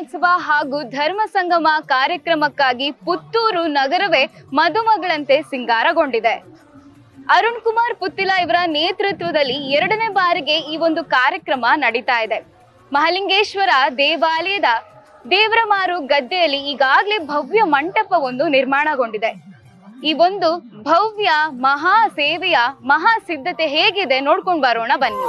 ಕಲ್ಯಾಣೋತ್ಸವ ಹಾಗೂ ಧರ್ಮ ಸಂಗಮ ಕಾರ್ಯಕ್ರಮಕ್ಕಾಗಿ ಪುತ್ತೂರು ನಗರವೇ ಮದುಮಗಳಂತೆ ಸಿಂಗಾರಗೊಂಡಿದೆ. ಅರುಣ್ ಕುಮಾರ್ ಪುತ್ತಿಲ ಇವರ ನೇತೃತ್ವದಲ್ಲಿ ಎರಡನೇ ಬಾರಿಗೆ ಈ ಒಂದು ಕಾರ್ಯಕ್ರಮ ನಡೀತಾ ಇದೆ. ಮಹಾಲಿಂಗೇಶ್ವರ ದೇವಾಲಯದ ದೇವರಮಾರು ಗದ್ದೆಯಲ್ಲಿ ಈಗಾಗಲೇ ಭವ್ಯ ಮಂಟಪವೊಂದು ನಿರ್ಮಾಣಗೊಂಡಿದೆ. ಈ ಒಂದು ಭವ್ಯ ಮಹಾ ಸೇವೆಯ ಮಹಾ ಸಿದ್ಧತೆ ಹೇಗಿದೆ ನೋಡ್ಕೊಂಡು ಬರೋಣ ಬನ್ನಿ.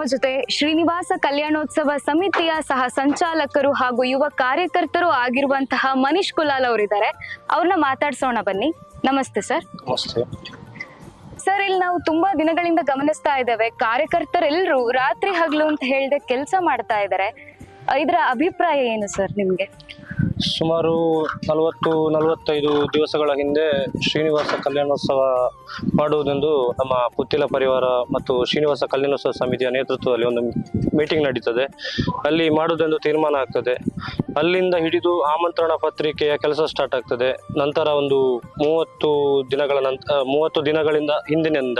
ನಮ್ಮ ಜೊತೆ ಶ್ರೀನಿವಾಸ ಕಲ್ಯಾಣೋತ್ಸವ ಸಮಿತಿಯ ಸಹ ಸಂಚಾಲಕರು ಹಾಗೂ ಯುವ ಕಾರ್ಯಕರ್ತರು ಆಗಿರುವಂತಹ ಮನೀಶ್ ಕುಲಾಲ್ ಅವರಿದ್ದಾರೆ. ಅವ್ರನ್ನ ಮಾತಾಡ್ಸೋಣ ಬನ್ನಿ. ನಮಸ್ತೆ ಸರ್. ಸರ್ ಇಲ್ಲಿ ನಾವು ತುಂಬಾ ದಿನಗಳಿಂದ ಗಮನಿಸ್ತಾ ಇದ್ದೇವೆ. ಕಾರ್ಯಕರ್ತರೆಲ್ಲರೂ ರಾತ್ರಿ ಹಗಲು ಅಂತ ಹೇಳ್ದೆ ಕೆಲಸ ಮಾಡ್ತಾ ಇದ್ದಾರೆ. ಇದರ ಅಭಿಪ್ರಾಯ ಏನು ಸರ್ ನಿಮ್ಗೆ? ಸುಮಾರು ನಲವತ್ತು, ನಲವತ್ತೈದು ದಿವಸಗಳ ಹಿಂದೆ ಶ್ರೀನಿವಾಸ ಕಲ್ಯಾಣೋತ್ಸವ ಮಾಡುವುದೆಂದು ನಮ್ಮ ಪುತ್ತಿಲ ಪರಿವಾರ ಮತ್ತು ಶ್ರೀನಿವಾಸ ಕಲ್ಯಾಣೋತ್ಸವ ಸಮಿತಿಯ ನೇತೃತ್ವದಲ್ಲಿ ಒಂದು ಮೀಟಿಂಗ್ ನಡೀತದೆ. ಅಲ್ಲಿ ಮಾಡುವುದೆಂದು ತೀರ್ಮಾನ ಆಗ್ತದೆ. ಅಲ್ಲಿಂದ ಹಿಡಿದು ಆಮಂತ್ರಣ ಪತ್ರಿಕೆಯ ಕೆಲಸ ಸ್ಟಾರ್ಟ್ ಆಗ್ತದೆ. ನಂತರ ಒಂದು ಮೂವತ್ತು ದಿನಗಳ ನಂತರ ಮೂವತ್ತು ದಿನಗಳಿಂದ ಹಿಂದಿನಿಂದ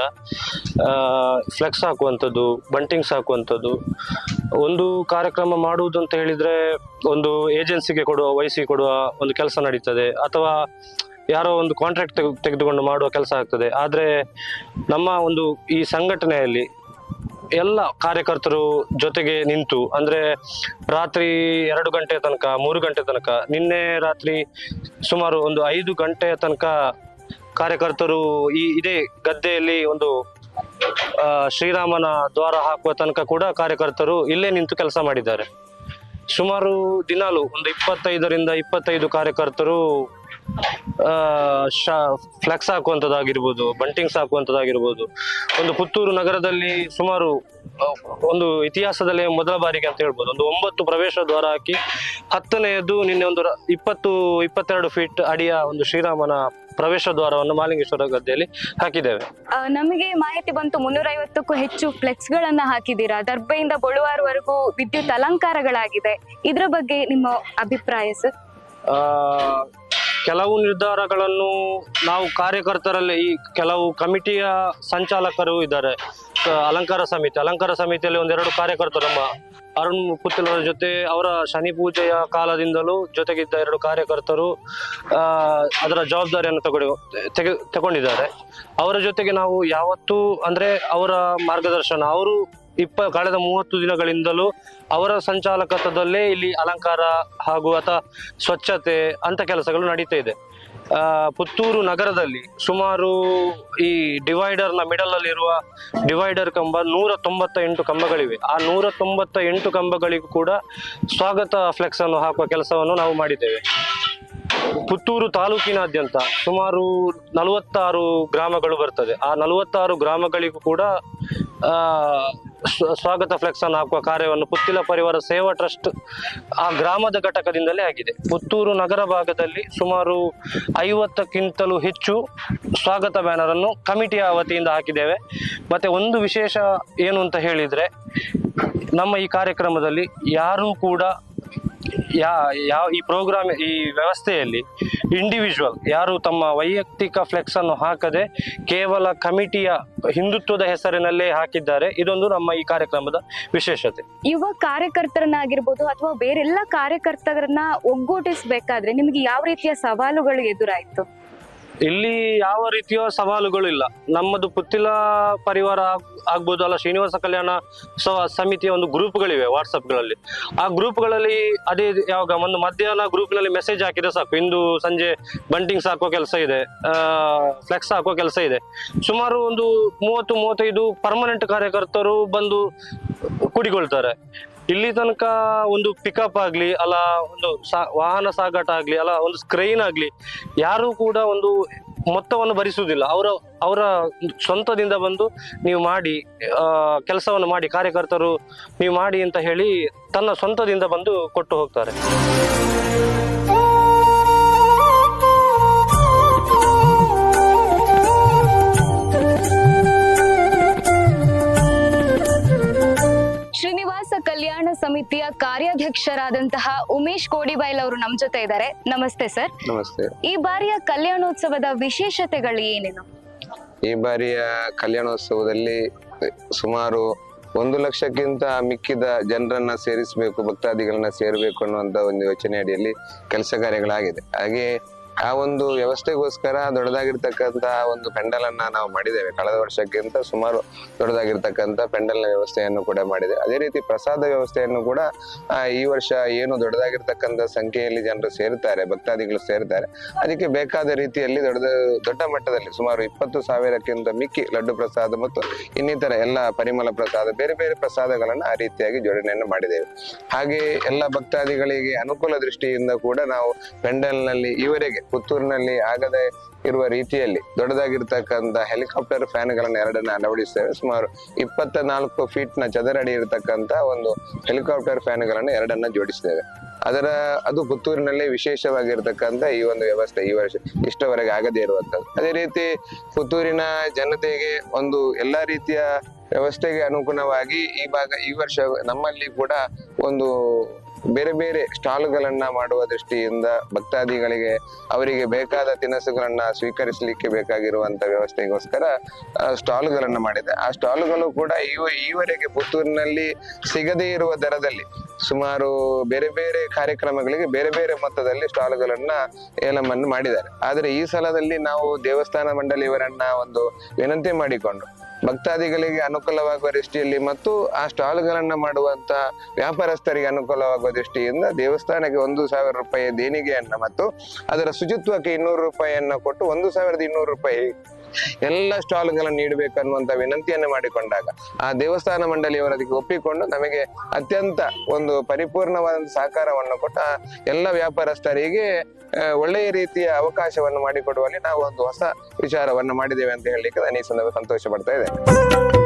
ಫ್ಲೆಕ್ಸ್ ಹಾಕುವಂಥದ್ದು ಬಂಟಿಂಗ್ಸ್ ಹಾಕುವಂಥದ್ದು ಒಂದು ಕಾರ್ಯಕ್ರಮ ಮಾಡುವುದು ಅಂತ ಹೇಳಿದ್ರೆ ಒಂದು ಏಜೆನ್ಸಿಗೆ ಕೊಡುವ ವಹಿಸಿ ಕೊಡುವ ಒಂದು ಕೆಲಸ ನಡೀತದೆ ಅಥವಾ ಯಾರೋ ಒಂದು ಕಾಂಟ್ರಾಕ್ಟ್ ತೆಗೆದುಕೊಂಡು ಮಾಡುವ ಕೆಲಸ ಆಗ್ತದೆ. ಆದರೆ ನಮ್ಮ ಒಂದು ಈ ಸಂಘಟನೆಯಲ್ಲಿ ಎಲ್ಲ ಕಾರ್ಯಕರ್ತರು ಜೊತೆಗೆ ನಿಂತು, ಅಂದ್ರೆ ರಾತ್ರಿ ಎರಡು ಗಂಟೆ ತನಕ, ಮೂರು ಗಂಟೆ ತನಕ, ನಿನ್ನೆ ರಾತ್ರಿ ಸುಮಾರು ಒಂದು ಐದು ಗಂಟೆಯ ತನಕ ಕಾರ್ಯಕರ್ತರು ಈ ಇದೇ ಗದ್ದೆಯಲ್ಲಿ ಒಂದು ಶ್ರೀರಾಮನ ದ್ವಾರ ಹಾಕುವ ತನಕ ಕೂಡ ಕಾರ್ಯಕರ್ತರು ಇಲ್ಲೇ ನಿಂತು ಕೆಲಸ ಮಾಡಿದ್ದಾರೆ. ಸುಮಾರು ದಿನಾಲು ಒಂದು ಇಪ್ಪತ್ತೈದರಿಂದ ಇಪ್ಪತ್ತೈದು ಕಾರ್ಯಕರ್ತರು ಫ್ಲೆಕ್ಸ್ ಹಾಕುವಂಥದ್ದಾಗಿರ್ಬೋದು ಬಂಟಿಂಗ್ಸ್ ಹಾಕುವಂಥದ್ದಾಗಿರ್ಬೋದು ಒಂದು ಪುತ್ತೂರು ನಗರದಲ್ಲಿ ಸುಮಾರು ಒಂದು ಇತಿಹಾಸದಲ್ಲೇ ಮೊದಲ ಬಾರಿಗೆ ಅಂತ ಹೇಳ್ಬೋದು. ಒಂದು ಒಂಬತ್ತು ಪ್ರವೇಶ ದ್ವಾರ ಹಾಕಿ ಹತ್ತನೆಯದು ನಿನ್ನೆ ಒಂದು ಇಪ್ಪತ್ತು ಇಪ್ಪತ್ತೆರಡು ಫೀಟ್ ಅಡಿಯ ಒಂದು ಶ್ರೀರಾಮನ ಪ್ರವೇಶ ದ್ವಾರವನ್ನು ಮಾಲಿಂಗೇಶ್ವರ ಗದ್ದೆಯಲ್ಲಿ ಹಾಕಿದ್ದೇವೆ. ನಮಗೆ ಮಾಹಿತಿ ಬಂತು ಮುನ್ನೂರೈವತ್ತಕ್ಕೂ ಹೆಚ್ಚು ಫ್ಲೆಕ್ಸ್ ಗಳನ್ನ ಹಾಕಿದ್ದೀರಾ. ದರ್ಬೆಯಿಂದ ಬಳುವಾರವರೆಗೂ ವಿದ್ಯುತ್ ಅಲಂಕಾರಗಳಾಗಿದೆ. ಇದರ ಬಗ್ಗೆ ನಿಮ್ಮ ಅಭಿಪ್ರಾಯ ಸರ್? ಕೆಲವು ನಿರ್ಧಾರಗಳನ್ನು ನಾವು ಕಾರ್ಯಕರ್ತರಲ್ಲಿ ಈ ಕೆಲವು ಕಮಿಟಿಯ ಸಂಚಾಲಕರು ಇದ್ದಾರೆ. ಅಲಂಕಾರ ಸಮಿತಿ. ಅಲಂಕಾರ ಸಮಿತಿಯಲ್ಲಿ ಒಂದೆರಡು ಕಾರ್ಯಕರ್ತರು ನಮ್ಮ ಅರುಣ್ ಪುತ್ತಿಲರ ಜೊತೆ ಅವರ ಶನಿ ಪೂಜೆಯ ಕಾಲದಿಂದಲೂ ಜೊತೆಗಿದ್ದ ಎರಡು ಕಾರ್ಯಕರ್ತರು ಅದರ ಜವಾಬ್ದಾರಿಯನ್ನು ತಗೊಂಡು, ತೆಗೆ, ತಗೊಂಡಿದ್ದಾರೆ. ಅವರ ಜೊತೆಗೆ ನಾವು ಯಾವತ್ತೂ ಅಂದ್ರೆ ಅವರ ಮಾರ್ಗದರ್ಶನ, ಅವರು ಇಪ್ಪ, ಕಳೆದ ಮೂವತ್ತು ದಿನಗಳಿಂದಲೂ ಅವರ ಸಂಚಾಲಕತ್ವದಲ್ಲೇ ಇಲ್ಲಿ ಅಲಂಕಾರ ಹಾಗೂ ಅಥವಾ ಸ್ವಚ್ಛತೆ ಅಂತ ಕೆಲಸಗಳು ನಡೀತಾ ಇದೆ. ಪುತ್ತೂರು ನಗರದಲ್ಲಿ ಸುಮಾರು ಈ ಡಿವೈಡರ್ನ ಮಿಡಲ್ ಅಲ್ಲಿ ಇರುವ ಡಿವೈಡರ್ ಕಂಬ ನೂರ ತೊಂಬತ್ತ ಎಂಟು ಕಂಬಗಳಿವೆ. ಆ ನೂರ ತೊಂಬತ್ತ ಎಂಟು ಕಂಬಗಳಿಗೂ ಕೂಡ ಸ್ವಾಗತ ಫ್ಲೆಕ್ಸ್ ಅನ್ನು ಹಾಕುವ ಕೆಲಸವನ್ನು ನಾವು ಮಾಡಿದ್ದೇವೆ. ಪುತ್ತೂರು ತಾಲೂಕಿನಾದ್ಯಂತ ಸುಮಾರು ನಲವತ್ತಾರು ಗ್ರಾಮಗಳು ಬರ್ತದೆ. ಆ ನಲವತ್ತಾರು ಗ್ರಾಮಗಳಿಗೂ ಕೂಡ ಸ್ವಾಗತ ಫ್ಲೆಕ್ಸ್ ಅನ್ನು ಹಾಕುವ ಕಾರ್ಯವನ್ನು ಪುತ್ತಿಲ ಪರಿವಾರ ಸೇವಾ ಟ್ರಸ್ಟ್ ಆ ಗ್ರಾಮದ ಘಟಕದಿಂದಲೇ ಆಗಿದೆ. ಪುತ್ತೂರು ನಗರ ಭಾಗದಲ್ಲಿ ಸುಮಾರು ಐವತ್ತಕ್ಕಿಂತಲೂ ಹೆಚ್ಚು ಸ್ವಾಗತ ಬ್ಯಾನರ್ ಅನ್ನು ಕಮಿಟಿಯ ವತಿಯಿಂದ ಹಾಕಿದ್ದೇವೆ. ಮತ್ತೆ ಒಂದು ವಿಶೇಷ ಏನು ಅಂತ ಹೇಳಿದ್ರೆ, ನಮ್ಮ ಈ ಕಾರ್ಯಕ್ರಮದಲ್ಲಿ ಯಾರೂ ಕೂಡ ಯಾ, ಯಾವ, ಈ ಪ್ರೋಗ್ರಾಮ್ ಈ ವ್ಯವಸ್ಥೆಯಲ್ಲಿ ಇಂಡಿವಿಜುವಲ್ ಯಾರು ತಮ್ಮ ವೈಯಕ್ತಿಕ ಫ್ಲೆಕ್ಸ್ ಅನ್ನು ಹಾಕದೆ ಕೇವಲ ಕಮಿಟಿಯ ಹಿಂದುತ್ವದ ಹೆಸರಿನಲ್ಲೇ ಹಾಕಿದ್ದಾರೆ. ಇದೊಂದು ನಮ್ಮ ಈ ಕಾರ್ಯಕ್ರಮದ ವಿಶೇಷತೆ. ಯುವ ಕಾರ್ಯಕರ್ತರನ್ನಾಗಿರ್ಬೋದು ಅಥವಾ ಬೇರೆಲ್ಲ ಕಾರ್ಯಕರ್ತರನ್ನ ಒಗ್ಗೂಡಿಸ್ಬೇಕಾದ್ರೆ ನಿಮಗೆ ಯಾವ ರೀತಿಯ ಸವಾಲುಗಳು ಎದುರಾಯ್ತು? ಇಲ್ಲಿ ಯಾವ ರೀತಿಯ ಸವಾಲುಗಳು ಇಲ್ಲ ನಮ್ಮದು ಪುತ್ತಿಲ ಪರಿವಾರ ಆಗ್- ಆಗ್ಬೋದು ಅಲ್ಲ ಶ್ರೀನಿವಾಸ ಕಲ್ಯಾಣ ಸಮಿತಿಯ ಒಂದು ಗ್ರೂಪ್ಗಳಿವೆ ವಾಟ್ಸಪ್ಗಳಲ್ಲಿ. ಆ ಗ್ರೂಪ್ಗಳಲ್ಲಿ ಅದೇ ಯಾವಾಗ ಒಂದು ಮಧ್ಯಾಹ್ನ ಗ್ರೂಪ್ನಲ್ಲಿ ಮೆಸೇಜ್ ಹಾಕಿದ್ರೆ ಸಾಕು. ಇಂದು ಸಂಜೆ ಬಂಟಿಂಗ್ಸ್ ಹಾಕುವ ಕೆಲಸ ಇದೆ. ಫ್ಲೆಕ್ಸ್ ಹಾಕುವ ಕೆಲಸ ಇದೆ. ಸುಮಾರು ಒಂದು ಮೂವತ್ತು, ಮೂವತ್ತೈದು ಪರ್ಮನೆಂಟ್ ಕಾರ್ಯಕರ್ತರು ಬಂದು ಕೂಡಿಕೊಳ್ತಾರೆ. ಇಲ್ಲಿ ತನಕ ಒಂದು ಪಿಕಪ್ ಆಗಲಿ, ಅಲ್ಲ ಒಂದು ಸಾ- ವಾಹನ ಸಾಗಾಟ ಆಗಲಿ, ಅಲ್ಲ ಒಂದು ಸ್ಕ್ರೈನ್ ಆಗಲಿ, ಯಾರು ಕೂಡ ಒಂದು ಮೊತ್ತವನ್ನು ಭರಿಸುವುದಿಲ್ಲ. ಅವರ ಅವರ ಸ್ವಂತದಿಂದ ಬಂದು ನೀವು ಮಾಡಿ ಕೆಲಸವನ್ನು ಮಾಡಿ, ಕಾರ್ಯಕರ್ತರು ನೀವು ಮಾಡಿ ಅಂತ ಹೇಳಿ ತನ್ನ ಸ್ವಂತದಿಂದ ಬಂದು ಕೊಟ್ಟು ಹೋಗ್ತಾರೆ. ಅಧ್ಯಕ್ಷರಾದಂತಹ ಉಮೇಶ್ ಕೋಡಿಬೈಲ್ ಅವರು ನಮ್ ಜೊತೆ ಇದ್ದಾರೆ. ನಮಸ್ತೆ ಸರ್. ನಮಸ್ತೆ. ಈ ಬಾರಿಯ ಕಲ್ಯಾಣೋತ್ಸವದ ವಿಶೇಷತೆಗಳು ಏನೇನು? ಈ ಬಾರಿಯ ಕಲ್ಯಾಣೋತ್ಸವದಲ್ಲಿ ಸುಮಾರು ಒಂದು ಲಕ್ಷಕ್ಕಿಂತ ಮಿಕ್ಕಿದ ಜನರನ್ನ ಸೇರಿಸಬೇಕು ಭಕ್ತಾದಿಗಳನ್ನ ಸೇರಬೇಕು ಅನ್ನುವಂತ ಒಂದು ಯೋಚನೆ ಅಡಿಯಲ್ಲಿ ಕೆಲಸ ಕಾರ್ಯಗಳಾಗಿದೆ. ಹಾಗೆ ಆ ಒಂದು ವ್ಯವಸ್ಥೆಗೋಸ್ಕರ ದೊಡ್ಡದಾಗಿರ್ತಕ್ಕಂತ ಒಂದು ಪೆಂಡಲ್ ಅನ್ನ ನಾವು ಮಾಡಿದ್ದೇವೆ. ಕಳೆದ ವರ್ಷಕ್ಕಿಂತ ಸುಮಾರು ದೊಡ್ಡದಾಗಿರ್ತಕ್ಕಂಥ ಪೆಂಡಲ್ನ ವ್ಯವಸ್ಥೆಯನ್ನು ಕೂಡ ಮಾಡಿದೆ. ಅದೇ ರೀತಿ ಪ್ರಸಾದ ವ್ಯವಸ್ಥೆಯನ್ನು ಕೂಡ ಈ ವರ್ಷ ಏನು ದೊಡ್ಡದಾಗಿರ್ತಕ್ಕಂಥ ಸಂಖ್ಯೆಯಲ್ಲಿ ಜನರು ಸೇರ್ತಾರೆ ಭಕ್ತಾದಿಗಳು ಸೇರ್ತಾರೆ ಅದಕ್ಕೆ ಬೇಕಾದ ರೀತಿಯಲ್ಲಿ ದೊಡ್ಡ ದೊಡ್ಡ ಮಟ್ಟದಲ್ಲಿ ಸುಮಾರು ಇಪ್ಪತ್ತು ಸಾವಿರಕ್ಕಿಂತ ಮಿಕ್ಕಿ ಲಡ್ಡು ಪ್ರಸಾದ ಮತ್ತು ಇನ್ನಿತರ ಎಲ್ಲ ಪರಿಮಳ ಪ್ರಸಾದ, ಬೇರೆ ಬೇರೆ ಪ್ರಸಾದಗಳನ್ನು ಆ ರೀತಿಯಾಗಿ ಜೋಡಣೆಯನ್ನು ಮಾಡಿದ್ದೇವೆ. ಹಾಗೆ ಎಲ್ಲ ಭಕ್ತಾದಿಗಳಿಗೆ ಅನುಕೂಲ ದೃಷ್ಟಿಯಿಂದ ಕೂಡ ನಾವು ಪೆಂಡಲ್ನಲ್ಲಿ ಈವರೆಗೆ ಪುತ್ತೂರಿನಲ್ಲಿ ಆಗದೆ ಇರುವ ರೀತಿಯಲ್ಲಿ ದೊಡ್ಡದಾಗಿರ್ತಕ್ಕಂಥ ಹೆಲಿಕಾಪ್ಟರ್ ಫ್ಯಾನ್ಗಳನ್ನು ಎರಡನ್ನ ಅಳವಡಿಸ್ತೇವೆ. ಸುಮಾರು ಇಪ್ಪತ್ತ ನಾಲ್ಕು ಫೀಟ್ನ ಚದರಡಿ ಇರತಕ್ಕಂತ ಒಂದು ಹೆಲಿಕಾಪ್ಟರ್ ಫ್ಯಾನ್ಗಳನ್ನು ಎರಡನ್ನ ಜೋಡಿಸ್ತೇವೆ. ಅದರ, ಅದು ಪುತ್ತೂರಿನಲ್ಲಿ ವಿಶೇಷವಾಗಿರ್ತಕ್ಕಂಥ ಈ ಒಂದು ವ್ಯವಸ್ಥೆ ಈ ವರ್ಷ ಇಷ್ಟವರೆಗೆ ಆಗದೇ ಇರುವಂತದ್ದು ಅದೇ ರೀತಿ ಪುತ್ತೂರಿನ ಜನತೆಗೆ ಒಂದು ಎಲ್ಲಾ ರೀತಿಯ ವ್ಯವಸ್ಥೆಗೆ ಅನುಗುಣವಾಗಿ ಈ ಭಾಗ, ಈ ವರ್ಷ ನಮ್ಮಲ್ಲಿ ಕೂಡ ಒಂದು ಬೇರೆ ಬೇರೆ ಸ್ಟಾಲ್ಗಳನ್ನ ಮಾಡುವ ದೃಷ್ಟಿಯಿಂದ ಭಕ್ತಾದಿಗಳಿಗೆ ಅವರಿಗೆ ಬೇಕಾದ ತಿನಿಸುಗಳನ್ನ ಸ್ವೀಕರಿಸಲಿಕ್ಕೆ ಬೇಕಾಗಿರುವಂತ ವ್ಯವಸ್ಥೆಗೋಸ್ಕರ ಸ್ಟಾಲ್ಗಳನ್ನ ಮಾಡಿದೆ. ಆ ಸ್ಟಾಲ್ಗಳು ಕೂಡ ಇವ, ಈವರೆಗೆ ಪುತ್ತೂರಿನಲ್ಲಿ ಸಿಗದೇ ಇರುವ ದರದಲ್ಲಿ ಸುಮಾರು ಬೇರೆ ಬೇರೆ ಕಾರ್ಯಕ್ರಮಗಳಿಗೆ ಬೇರೆ ಬೇರೆ ಮೊತ್ತದಲ್ಲಿ ಸ್ಟಾಲ್ಗಳನ್ನ ಏಲಮನ್ನು ಮಾಡಿದ್ದಾರೆ. ಆದರೆ ಈ ಸಲದಲ್ಲಿ ನಾವು ದೇವಸ್ಥಾನ ಮಂಡಳಿಯವರನ್ನ ಒಂದು ವಿನಂತಿ ಮಾಡಿಕೊಂಡು ಭಕ್ತಾದಿಗಳಿಗೆ ಅನುಕೂಲವಾಗುವ ದೃಷ್ಟಿಯಲ್ಲಿ ಮತ್ತು ಆ ಸ್ಟಾಲ್ಗಳನ್ನು ಮಾಡುವಂತ ವ್ಯಾಪಾರಸ್ಥರಿಗೆ ಅನುಕೂಲವಾಗುವ ದೃಷ್ಟಿಯಿಂದ ದೇವಸ್ಥಾನಕ್ಕೆ ಒಂದು ಸಾವಿರ ರೂಪಾಯಿ ದೇಣಿಗೆಯನ್ನ ಮತ್ತು ಅದರ ಶುಚಿತ್ವಕ್ಕೆ ಇನ್ನೂರು ರೂಪಾಯಿಯನ್ನು ಕೊಟ್ಟು ಒಂದು ಸಾವಿರದ ಇನ್ನೂರು ರೂಪಾಯಿ ಎಲ್ಲ ಸ್ಟಾಲ್ಗಳನ್ನು ನೀಡಬೇಕನ್ನುವಂತ ವಿನಂತಿಯನ್ನು ಮಾಡಿಕೊಂಡಾಗ ಆ ದೇವಸ್ಥಾನ ಮಂಡಳಿಯವರು ಅದಕ್ಕೆ ಒಪ್ಪಿಕೊಂಡು ನಮಗೆ ಅತ್ಯಂತ ಒಂದು ಪರಿಪೂರ್ಣವಾದ ಸಹಕಾರವನ್ನು ಕೊಟ್ಟ ಎಲ್ಲ ವ್ಯಾಪಾರಸ್ಥರಿಗೆ ಒಳ್ಳೆಯ ರೀತಿಯ ಅವಕಾಶವನ್ನು ಮಾಡಿಕೊಡುವಲ್ಲಿ ನಾವು ಒಂದು ಹೊಸ ವಿಚಾರವನ್ನು ಮಾಡಿದ್ದೇವೆ ಅಂತ ಹೇಳಲಿಕ್ಕೆ ನಾನು ಈ ಸಂದರ್ಭ ಸಂತೋಷ ಪಡ್ತಾ ಇದ್ದೇನೆ.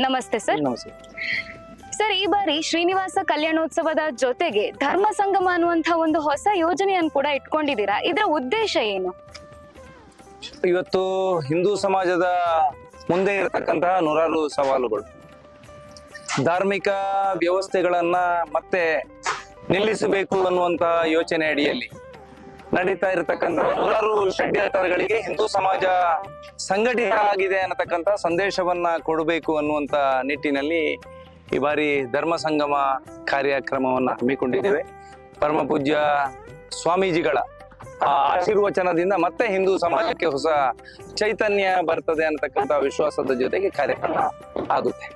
ನಮಸ್ತೆ ಸರ್. ನಮಸ್ತೆ. ಸರ್ ಈ ಬಾರಿ ಶ್ರೀನಿವಾಸ ಕಲ್ಯಾಣೋತ್ಸವದ ಜೊತೆಗೆ ಧರ್ಮ ಸಂಗಮ ಅನ್ನುವಂತಹ ಒಂದು ಹೊಸ ಯೋಜನೆಯನ್ನು ಕೂಡ ಇಟ್ಕೊಂಡಿದ್ದೀರಾ? ಇದರ ಉದ್ದೇಶ ಏನು? ಇವತ್ತು ಹಿಂದೂ ಸಮಾಜದ ಮುಂದೆ ಇರತಕ್ಕಂತಹ ನೂರಾರು ಸವಾಲುಗಳು. ಧಾರ್ಮಿಕ ವ್ಯವಸ್ಥೆಗಳನ್ನ ಮತ್ತೆ ನಿಲ್ಲಿಸಬೇಕು ಅನ್ನುವಂತ ಯೋಚನೆ ಅಡಿಯಲ್ಲಿ ನಡೀತಾ ಇರತಕ್ಕಂತ ನೂರಾರು ಷಡ್ಯಂತರಗಳಿಗೆ ಹಿಂದೂ ಸಮಾಜ ಸಂಘಟಿತ ಆಗಿದೆ ಅನ್ನತಕ್ಕಂತ ಸಂದೇಶವನ್ನ ಕೊಡಬೇಕು ಅನ್ನುವಂತ ನಿಟ್ಟಿನಲ್ಲಿ ಈ ಬಾರಿ ಧರ್ಮ ಸಂಗಮ ಕಾರ್ಯಕ್ರಮವನ್ನ ಹಮ್ಮಿಕೊಂಡಿದ್ದೇವೆ. ಪರಮ ಪೂಜ್ಯ ಸ್ವಾಮೀಜಿಗಳ ಆಶೀರ್ವಚನದಿಂದ ಮತ್ತೆ ಹಿಂದೂ ಸಮಾಜಕ್ಕೆ ಹೊಸ ಚೈತನ್ಯ ಬರ್ತದೆ ಅನ್ನತಕ್ಕಂತ ವಿಶ್ವಾಸದ ಜೊತೆಗೆ ಕಾರ್ಯಕ್ರಮ ಆಗುತ್ತೆ.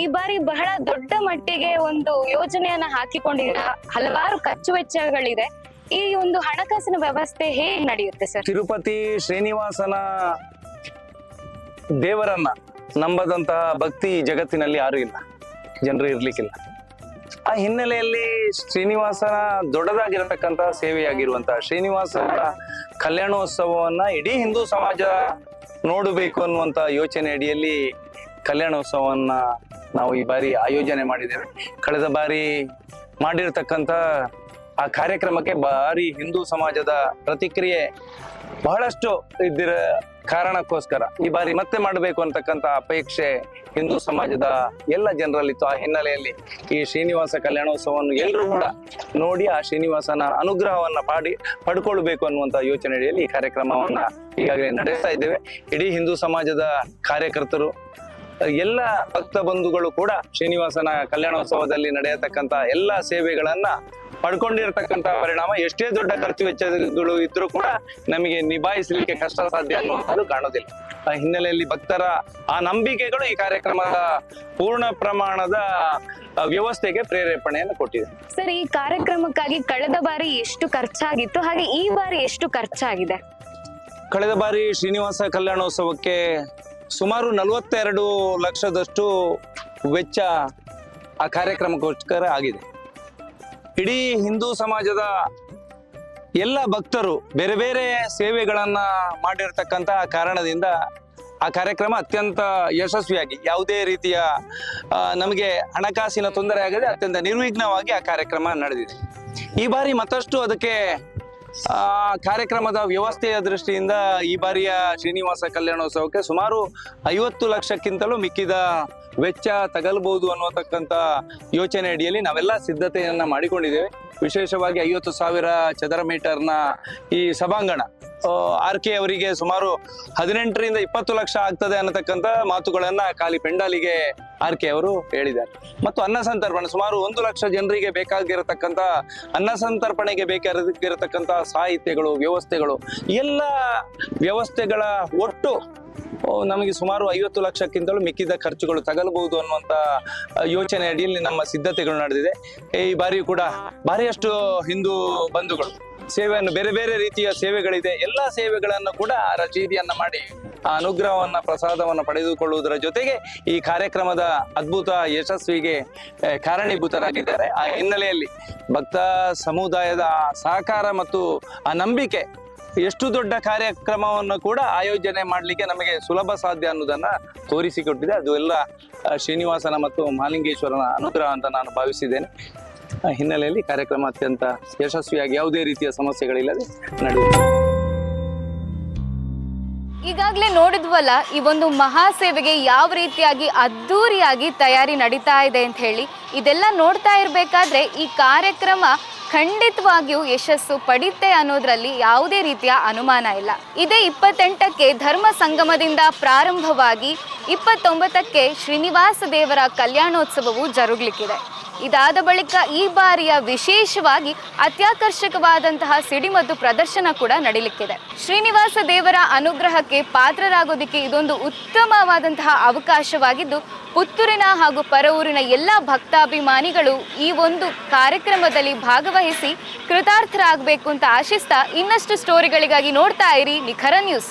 ಈ ಬಾರಿ ಬಹಳ ದೊಡ್ಡ ಮಟ್ಟಿಗೆ ಒಂದು ಯೋಜನೆಯನ್ನ ಹಾಕಿಕೊಂಡಿರ ಹಲವಾರು ಖರ್ಚು ವೆಚ್ಚಗಳಿದೆ. ಈ ಒಂದು ಹಣಕಾಸಿನ ವ್ಯವಸ್ಥೆ ಹೇಗೆ ನಡೆಯುತ್ತೆ ಸರ್? ತಿರುಪತಿ ಶ್ರೀನಿವಾಸನ ದೇವರನ್ನ ನಂಬದಂತಹ ಭಕ್ತಿ ಜಗತ್ತಿನಲ್ಲಿ ಯಾರು ಇಲ್ಲ. ಜನರು ಇರ್ಲಿಕ್ಕಿಲ್ಲ. ಆ ಹಿನ್ನೆಲೆಯಲ್ಲಿ ಶ್ರೀನಿವಾಸನ ದೊಡ್ಡದಾಗಿರತಕ್ಕಂತಹ ಸೇವೆಯಾಗಿರುವಂತಹ ಶ್ರೀನಿವಾಸನ ಕಲ್ಯಾಣೋತ್ಸವವನ್ನ ಇಡೀ ಹಿಂದೂ ಸಮಾಜ ನೋಡಬೇಕು ಅನ್ನುವಂತ ಯೋಚನೆ ಅಡಿಯಲ್ಲಿ ಕಲ್ಯಾಣೋತ್ಸವವನ್ನ ನಾವು ಈ ಬಾರಿ ಆಯೋಜನೆ ಮಾಡಿದ್ದೇವೆ. ಕಳೆದ ಬಾರಿ ಮಾಡಿರ್ತಕ್ಕಂಥ ಆ ಕಾರ್ಯಕ್ರಮಕ್ಕೆ ಭಾರಿ ಹಿಂದೂ ಸಮಾಜದ ಪ್ರತಿಕ್ರಿಯೆ ಬಹಳಷ್ಟು ಇದ್ದಿರ ಕಾರಣಕ್ಕೋಸ್ಕರ. ಈ ಬಾರಿ ಮತ್ತೆ ಮಾಡಬೇಕು ಅಂತಕ್ಕಂಥ ಅಪೇಕ್ಷೆ ಹಿಂದೂ ಸಮಾಜದ ಎಲ್ಲ ಜನರಲ್ಲಿತ್ತು. ಆ ಹಿನ್ನೆಲೆಯಲ್ಲಿ ಈ ಶ್ರೀನಿವಾಸ ಕಲ್ಯಾಣೋತ್ಸವವನ್ನು ಎಲ್ಲರೂ ಕೂಡ ನೋಡಿ ಆ ಶ್ರೀನಿವಾಸನ ಅನುಗ್ರಹವನ್ನ ಪಾಡಿ, ಪಡ್ಕೊಳ್ಬೇಕು ಅನ್ನುವಂತ ಯೋಚನೆಯಲ್ಲಿ ಈ ಕಾರ್ಯಕ್ರಮವನ್ನ ಈಗಾಗಲೇ ನಡೆಸ್ತಾ ಇದ್ದೇವೆ. ಇಡೀ ಹಿಂದೂ ಸಮಾಜದ ಕಾರ್ಯಕರ್ತರು ಎಲ್ಲ ಭಕ್ತ ಬಂಧುಗಳು ಕೂಡ ಶ್ರೀನಿವಾಸನ ಕಲ್ಯಾಣೋತ್ಸವದಲ್ಲಿ ನಡೆಯತಕ್ಕಂತ ಎಲ್ಲ ಸೇವೆಗಳನ್ನ ಪಡ್ಕೊಂಡಿರ್ತಕ್ಕಂತ ಪರಿಣಾಮ. ಎಷ್ಟೇ ದೊಡ್ಡ ಖರ್ಚು ವೆಚ್ಚಗಳು ಇದ್ರೂ ಕೂಡ ನಮಗೆ ನಿಭಾಯಿಸಲಿಕ್ಕೆ ಕಷ್ಟ ಸಾಧ್ಯ ಅನ್ನುವಂಥದ್ದು ಕಾಣೋದಿಲ್ಲ. ಆ ಹಿನ್ನೆಲೆಯಲ್ಲಿ ಭಕ್ತರ ಆ ನಂಬಿಕೆಗಳು ಈ ಕಾರ್ಯಕ್ರಮದ ಪೂರ್ಣ ಪ್ರಮಾಣದ ವ್ಯವಸ್ಥೆಗೆ ಪ್ರೇರೇಪಣೆಯನ್ನು ಕೊಟ್ಟಿದೆ. ಸರ್ ಈ ಕಾರ್ಯಕ್ರಮಕ್ಕಾಗಿ ಕಳೆದ ಬಾರಿ ಎಷ್ಟು ಖರ್ಚಾಗಿತ್ತು? ಹಾಗೆ ಈ ಬಾರಿ ಎಷ್ಟು ಖರ್ಚಾಗಿದೆ? ಕಳೆದ ಬಾರಿ ಶ್ರೀನಿವಾಸ ಕಲ್ಯಾಣೋತ್ಸವಕ್ಕೆ ಸುಮಾರು ನಲವತ್ತೆರಡು ಲಕ್ಷದಷ್ಟು ವೆಚ್ಚ ಆ ಕಾರ್ಯಕ್ರಮಕ್ಕೋಸ್ಕರ ಆಗಿದೆ. ಇಡೀ ಹಿಂದೂ ಸಮಾಜದ ಎಲ್ಲ ಭಕ್ತರು ಬೇರೆ ಬೇರೆ ಸೇವೆಗಳನ್ನು ಮಾಡಿರ್ತಕ್ಕಂಥ ಕಾರಣದಿಂದ ಆ ಕಾರ್ಯಕ್ರಮ ಅತ್ಯಂತ ಯಶಸ್ವಿಯಾಗಿ ಯಾವುದೇ ರೀತಿಯ ನಮಗೆ ಹಣಕಾಸಿನ ತೊಂದರೆ ಆಗದೆ ಅತ್ಯಂತ ನಿರ್ವಿಘ್ನವಾಗಿ ಆ ಕಾರ್ಯಕ್ರಮ ನಡೆದಿದೆ. ಈ ಬಾರಿ ಮತ್ತಷ್ಟು ಅದಕ್ಕೆ ಕಾರ್ಯಕ್ರಮದ ವ್ಯವಸ್ಥೆಯ ದೃಷ್ಟಿಯಿಂದ ಈ ಬಾರಿಯ ಶ್ರೀನಿವಾಸ ಕಲ್ಯಾಣೋತ್ಸವಕ್ಕೆ ಸುಮಾರು ಐವತ್ತು ಲಕ್ಷಕ್ಕಿಂತಲೂ ಮಿಕ್ಕಿದ ವೆಚ್ಚ ತಗಲ್ಬಹುದು ಅನ್ನೋತಕ್ಕಂಥ ಯೋಚನೆ ಅಡಿಯಲ್ಲಿ ನಾವೆಲ್ಲ ಸಿದ್ಧತೆಯನ್ನ ಮಾಡಿಕೊಂಡಿದ್ದೇವೆ. ವಿಶೇಷವಾಗಿ ಐವತ್ತು ಸಾವಿರ ಚದರ ಮೀಟರ್ನ ಈ ಸಭಾಂಗಣ. ಆರ್ ಕೆ ಅವರಿಗೆ ಸುಮಾರು ಹದಿನೆಂಟರಿಂದ ಇಪ್ಪತ್ತು ಲಕ್ಷ ಆಗ್ತದೆ ಅನ್ನತಕ್ಕಂಥ ಮಾತುಗಳನ್ನ ಖಾಲಿ ಪೆಂಡಾಲಿಗೆ ಆರ್ ಕೆ ಅವರು ಹೇಳಿದ್ದಾರೆ. ಮತ್ತು ಅನ್ನ ಸಂತರ್ಪಣೆ, ಸುಮಾರು ಒಂದು ಲಕ್ಷ ಜನರಿಗೆ ಬೇಕಾಗಿರತಕ್ಕಂಥ, ಅನ್ನ ಸಂತರ್ಪಣೆಗೆ ಬೇಕಾಗಿರತಕ್ಕಂಥ ಸಾಹಿತ್ಯಗಳು, ವ್ಯವಸ್ಥೆಗಳು, ಎಲ್ಲ ವ್ಯವಸ್ಥೆಗಳ ಒಟ್ಟು ನಮಗೆ ಸುಮಾರು ಐವತ್ತು ಲಕ್ಷಕ್ಕಿಂತಲೂ ಮಿಕ್ಕಿದ ಖರ್ಚುಗಳು ತಗಲಬಹುದು ಅನ್ನುವಂತ ಯೋಚನೆ ಅಡಿಯಲ್ಲಿ ನಮ್ಮ ಸಿದ್ಧತೆಗಳು ನಡೆದಿದೆ. ಈ ಬಾರಿ ಕೂಡ ಭಾರಿಯಷ್ಟು ಹಿಂದೂ ಬಂಧುಗಳು ಸೇವೆಯನ್ನು ಬೇರೆ ಬೇರೆ ರೀತಿಯ ಸೇವೆಗಳಿದೆ. ಎಲ್ಲ ಸೇವೆಗಳನ್ನು ಕೂಡ ರಜೀದಿಯನ್ನ ಮಾಡಿ ಆ ಅನುಗ್ರಹವನ್ನ, ಪ್ರಸಾದವನ್ನು ಪಡೆದುಕೊಳ್ಳುವುದರ ಜೊತೆಗೆ ಈ ಕಾರ್ಯಕ್ರಮದ ಅದ್ಭುತ ಯಶಸ್ವಿಗೆ ಕಾರಣೀಭೂತರಾಗಿದ್ದಾರೆ. ಆ ಹಿನ್ನೆಲೆಯಲ್ಲಿ ಭಕ್ತ ಸಮುದಾಯದ ಸಹಕಾರ ಮತ್ತು ಆ ನಂಬಿಕೆ ಎಷ್ಟು ದೊಡ್ಡ ಕಾರ್ಯಕ್ರಮವನ್ನು ಕೂಡ ಆಯೋಜನೆ ಮಾಡಲಿಕ್ಕೆ ನಮಗೆ ಸುಲಭ ಸಾಧ್ಯ ಅನ್ನೋದನ್ನ ತೋರಿಸಿಕೊಟ್ಟಿದೆ. ಅದು ಎಲ್ಲ ಶ್ರೀನಿವಾಸನ ಮತ್ತು ಮಾಲಿಂಗೇಶ್ವರನ ಅನುಗ್ರಹ ಅಂತ ನಾನು ಭಾವಿಸಿದ್ದೇನೆ. ಹಿನ್ನೆಲೆಯಲ್ಲಿ ಕಾರ್ಯಕ್ರಮ ಅತ್ಯಂತ ಯಶಸ್ವಿಯಾಗಿ ಯಾವುದೇ ರೀತಿಯ ಸಮಸ್ಯೆಗಳಿಲ್ಲದೆ ನಡೆದಿದೆ ಈಗಾಗಲೇ ನೋಡಿದ್ವಲ್ಲ, ಈ ಒಂದು ಮಹಾಸೇವೆಗೆ ಯಾವ ರೀತಿಯಾಗಿ ಅದ್ಧೂರಿಯಾಗಿ ತಯಾರಿ ನಡೀತಾ ಇದೆ ಅಂತ ಹೇಳಿ, ಇದೆಲ್ಲ ನೋಡ್ತಾ ಇರಬೇಕಾದ್ರೆ ಈ ಕಾರ್ಯಕ್ರಮ ಖಂಡಿತವಾಗಿಯೂ ಯಶಸ್ಸು ಪಡಿತೆ ಅನ್ನೋದ್ರಲ್ಲಿ ಯಾವುದೇ ರೀತಿಯ ಅನುಮಾನ ಇಲ್ಲ. ಇದೇ ಇಪ್ಪತ್ತೆಂಟಕ್ಕೆ ಧರ್ಮ ಸಂಗಮದಿಂದ ಪ್ರಾರಂಭವಾಗಿ ಇಪ್ಪತ್ತೊಂಬತ್ತಕ್ಕೆ ಶ್ರೀನಿವಾಸ ದೇವರ ಕಲ್ಯಾಣೋತ್ಸವವು ಜರುಗಲಿಕ್ಕಿದೆ. ಇದಾದ ಬಳಿಕ ಈ ಬಾರಿಯ ವಿಶೇಷವಾಗಿ ಅತ್ಯಾಕರ್ಷಕವಾದಂತಹ ಸಿಡಿಮದ್ದು ಪ್ರದರ್ಶನ ಕೂಡ ನಡೀಲಿಕ್ಕಿದೆ. ಶ್ರೀನಿವಾಸ ದೇವರ ಅನುಗ್ರಹಕ್ಕೆ ಪಾತ್ರರಾಗೋದಕ್ಕೆ ಇದೊಂದು ಉತ್ತಮವಾದಂತಹ ಅವಕಾಶವಾಗಿದ್ದು, ಪುತ್ತೂರಿನ ಹಾಗೂ ಪರವೂರಿನ ಎಲ್ಲ ಭಕ್ತಾಭಿಮಾನಿಗಳು ಈ ಒಂದು ಕಾರ್ಯಕ್ರಮದಲ್ಲಿ ಭಾಗವಹಿಸಿ ಕೃತಾರ್ಥರಾಗಬೇಕು ಅಂತ ಆಶಿಸ್ತಾ ಇನ್ನಷ್ಟು ಸ್ಟೋರಿಗಳಿಗಾಗಿ ನೋಡ್ತಾ ಇರಿ ನಿಖರ ನ್ಯೂಸ್